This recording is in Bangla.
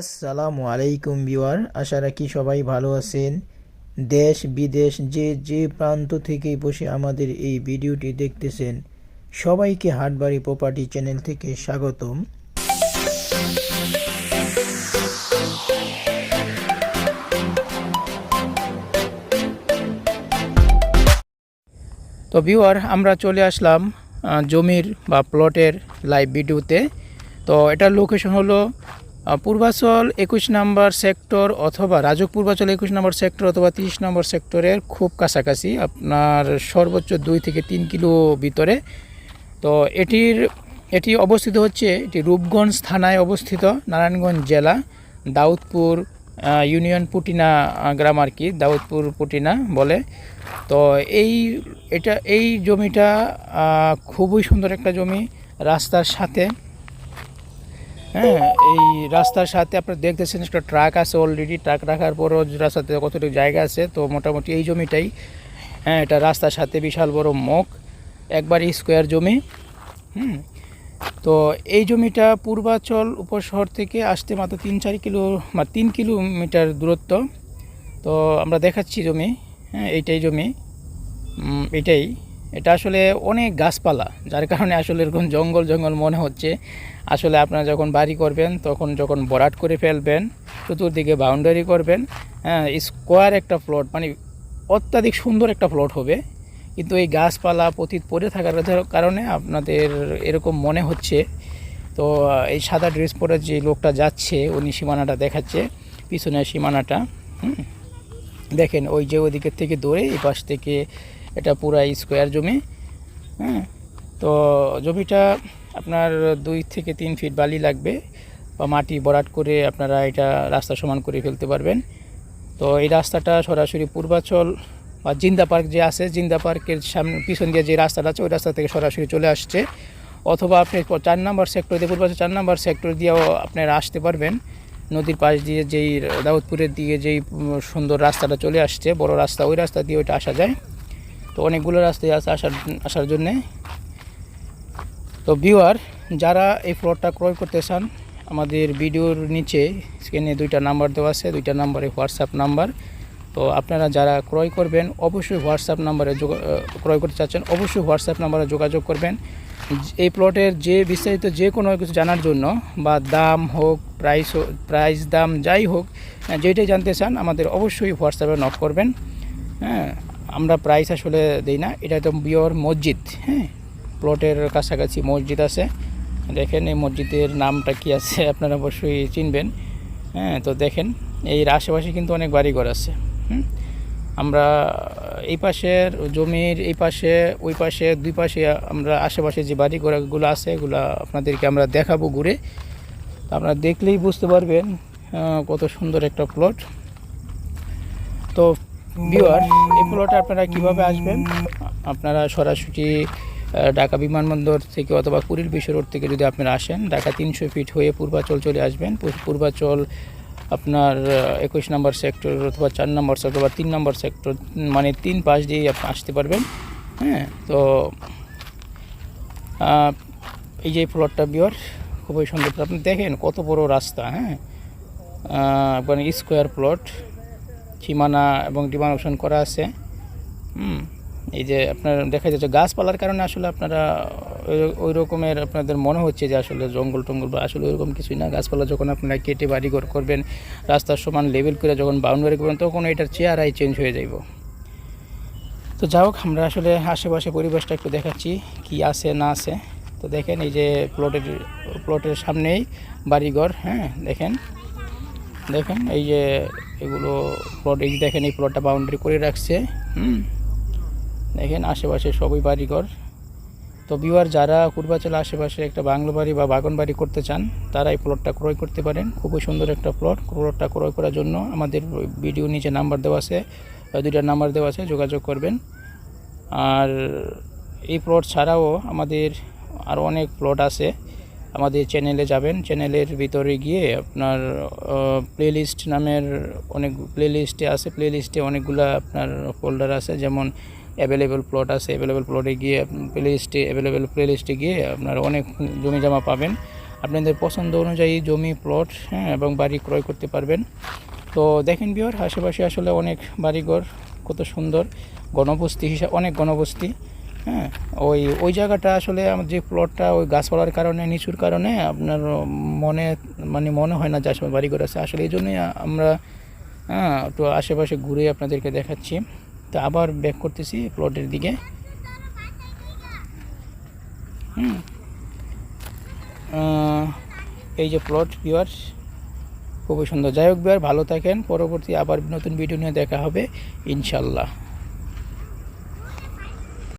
আসসালামু আলাইকুম বিওয়ার আশা রাখি সবাই ভালো আছেন। দেশ, বিদেশ, যে যে প্রান্ত থেকে বসে আমাদের এই ভিডিওটি দেখতেছেন, সবাইকে হাটবাড়ি প্রপার্টি চ্যানেল থেকে স্বাগতম। তো ভিউয়ার, আমরা চলে আসলাম জমির বা প্লটের লাইভ ভিডিওতে তো। এটার লোকেশন হলো পূর্বাচল একুশ নম্বর সেক্টর অথবা রাজক পূর্বাচল একুশ নম্বর সেক্টর অথবা তিরিশ নম্বর সেক্টরের খুব কাছাকাছি, আপনার সর্বোচ্চ দুই থেকে তিন কিলো ভিতরে। তো এটির, এটি অবস্থিত হচ্ছে, এটি রূপগঞ্জ থানায় অবস্থিত, নারায়ণগঞ্জ জেলা, দাউদপুর ইউনিয়ন পুটিনা গ্রাম আর কি, দাউদপুর পুটিনা বলে। তো এই, এটা, এই জমিটা খুবই সুন্দর একটা জমি, রাস্তার সাথে। হ্যাঁ এই রাস্তার সাথে আপনারা দেখতেছেন একটা ট্রাক আছে অলরেডি ট্রাক রাখার পরও রাস্তাতে কতটুকু জায়গা আছে, তো মোটামুটি এই জমিটাই। হ্যাঁ এটা রাস্তার সাথে বিশাল বড় মুখ একবারই স্কোয়ার জমি। হুম, তো এই জমিটা পূর্বাচল উপশহর থেকে আসতে মাত্র তিন চার কিলো বা তিন কিলোমিটার দূরত্ব। তো আমরা দেখাচ্ছি জমি হ্যাঁ এইটাই জমি। এটাই। এটা আসলে অনেক গাছপালা, যার কারণে আসলে এরকম জঙ্গল জঙ্গল মনে হচ্ছে। আসলে আপনারা যখন বাড়ি করবেন, তখন যখন বরাট করে ফেলবেন, চতুর্দিকে বাউন্ডারি করবেন হ্যাঁ স্কোয়ার একটা প্লট মানে অত্যাধিক সুন্দর একটা প্লট হবে। কিন্তু এই গাছপালা পতিত পড়ে থাকার কারণে আপনাদের এরকম মনে হচ্ছে। তো, এই সাদা ড্রেস পরে যে লোকটা যাচ্ছে, উনি সীমানাটা দেখাচ্ছে, পিছনের সীমানাটা দেখেন, ওই যে ওদিকের থেকে দৌড়ে এই পাশ থেকে এটা পুরা স্কোয়ার জমি হ্যাঁ? তো জমিটা আপনার দুই থেকে তিন ফিট বালি লাগবে বা মাটি বরাট করে আপনারা এটা রাস্তা সমান করে ফেলতে পারবেন। তো এই রাস্তাটা সরাসরি পূর্বাচল বা জিন্দা পার্ক যে আছে, জিন্দা পার্কের সামনে পিছন দিয়ে যে রাস্তাটা আছে, ওই রাস্তা থেকে সরাসরি চলে আসছে। অথবা আপনি চার নম্বর সেক্টর দিয়ে, পূর্বাচল চার নম্বর সেক্টর দিয়েও আপনারা আসতে পারবেন। নদীর পাশ দিয়ে যেই দাউদপুরের দিকে যেই সুন্দর রাস্তাটা চলে আসছে, বড় রাস্তা, ওই রাস্তা দিয়ে ওইটা আসা যায়। তো অনেকগুলো রাস্তায় আছে আসার আসার জন্যে। তো ভিউয়ার, যারা এই প্লটটা ক্রয় করতে চান, আমাদের ভিডিওর নিচে স্ক্রিনে দুইটা নাম্বার দেওয়া আছে, দুইটা নাম্বারে হোয়াটসঅ্যাপ নাম্বার তো আপনারা যারা ক্রয় করবেন, অবশ্যই হোয়াটসঅ্যাপ নাম্বারে ক্রয় করতে চাচ্ছেন, অবশ্যই হোয়াটসঅ্যাপ নাম্বারে যোগাযোগ করবেন। এই প্লটের যে, বিস্তারিত যে কোনো কিছু জানার জন্য, বা দাম হোক প্রাইস প্রাইস দাম যাই হোক যেটাই জানতে চান, আমাদের অবশ্যই হোয়াটসঅ্যাপে নক করবেন। হ্যাঁ আমরা প্রাইস আসলে দিই না। এটা তো বিয়র মসজিদ হ্যাঁ? প্লটের কাছাকাছি মসজিদ আছে। দেখেন এই মসজিদের নামটা কি আছে, আপনারা অবশ্যই চিনবেন। হ্যাঁ তো দেখেন, এর আশেপাশে কিন্তু অনেক বাড়িঘর আছে, হুম? আমরা এই পাশের জমির এই পাশে, ওই পাশে, দুই পাশে আমরা আশেপাশে যে বাড়িঘরগুলো আছে, এগুলো আপনাদেরকে আমরা দেখাবো ঘুরে। আপনারা দেখলেই বুঝতে পারবেন কত সুন্দর একটা প্লট তো ভিউয়ার এই প্লটে আপনারা কীভাবে আসবেন? আপনারা সরাসরি ঢাকা বিমানবন্দর থেকে অথবা কুড়িল বিশ্ব রোড থেকে যদি আপনারা আসেন, ঢাকা তিনশো ফিট হয়ে পূর্বাচল চলে আসবেন। পূর্বাচল আপনার একুশ নম্বর সেক্টর অথবা চার নম্বর সেক্টর বা তিন নম্বর সেক্টর মানে তিন পাশ দিয়েই আপনি আসতে পারবেন। হ্যাঁ তো এই যে প্লটটা বিওর খুবই সুন্দর। আপনি দেখেন কত বড় রাস্তা হ্যাঁ? মানে স্কোয়ার প্লট সীমানা এবং ডিমার্কেশন করা আছে। হুম, এই যে আপনার দেখা যাচ্ছে গাছপালার কারণে আসলে আপনারা ওই- ওই রকমের আপনাদের মনে হচ্ছে যে আসলে জঙ্গল টঙ্গল বা আসলে ওইরকম কিছুই না। গাছপালা যখন আপনারা কেটে বাড়িঘর করবেন, রাস্তার সমান লেভেল করে যখন বাউন্ডারি করবেন, তখন এটার চেয়ারাই চেঞ্জ হয়ে যাইব। তো যাই হোক, আমরা আসলে আশেপাশে পরিবেশটা একটু দেখাচ্ছি, কি আছে না আছে। তো দেখেন এই যে প্লটের প্লটের সামনেই বাড়িঘর হ্যাঁ দেখেন। দেখেন, এই যে এগুলো প্লট এই দেখেন, এই প্লটটা বাউন্ডারি করে রাখছে, হুম? দেখেন, আশেপাশে সবই বাড়িঘর। তো বিওয়ার যারা পূর্বাচল আশেপাশে একটা বাংলো বাড়ি বা বাগান বাড়ি করতে চান, তারা এই প্লটটা ক্রয় করতে পারেন। খুবই সুন্দর একটা প্লট প্লটটা ক্রয় করার জন্য আমাদের ভিডিও নিচে নাম্বার দেওয়া আছে দুইটা নাম্বার দেওয়া আছে, যোগাযোগ করবেন। আর এই প্লট ছাড়াও আমাদের আরও অনেক প্লট আছে। আমাদের চ্যানেলে যাবেন। চ্যানেলের ভিতরে গিয়ে আপনার প্লেলিস্ট নামের অনেক প্লেলিস্টে আছে। প্লেলিস্টে অনেকগুলো আপনার ফোল্ডার আছে। যেমন অ্যাভেলেবেল প্লট আছে। অ্যাভেলেবেল প্লটে গিয়ে প্লেলিস্টে অ্যাভেলেবেল প্লেলিস্টে গিয়ে আপনার অনেক জমি জমা পাবেন। আপনাদের পছন্দ অনুযায়ী জমি প্লট হ্যাঁ এবং বাড়ি ক্রয় করতে পারবেন। তো দেখেন বিহার আশেপাশে আসলে অনেক বাড়িঘর, কত সুন্দর। গণবস্তি হিসাবে অনেক গণবস্তি। হ্যাঁ ওই ওই জায়গাটা আসলে আমার যে প্লটটা ওই গাছপালার কারণে, নিচুর কারণে আপনার মনে মানে মনে হয় না যে আসলে বাড়িঘর আছে। আসলে এই জন্যই আমরা হ্যাঁ একটু আশেপাশে ঘুরে আপনাদেরকে দেখাচ্ছি। তো আবার ব্যাক করতেছি প্লটের দিকে। হুম। এই যে প্লট ভিউয়ার্স খুবই সুন্দর। যাই হোক বিহার ভালো থাকেন। পরবর্তী আবার নতুন ভিডিও নিয়ে দেখা হবে, ইনশাল্লাহ।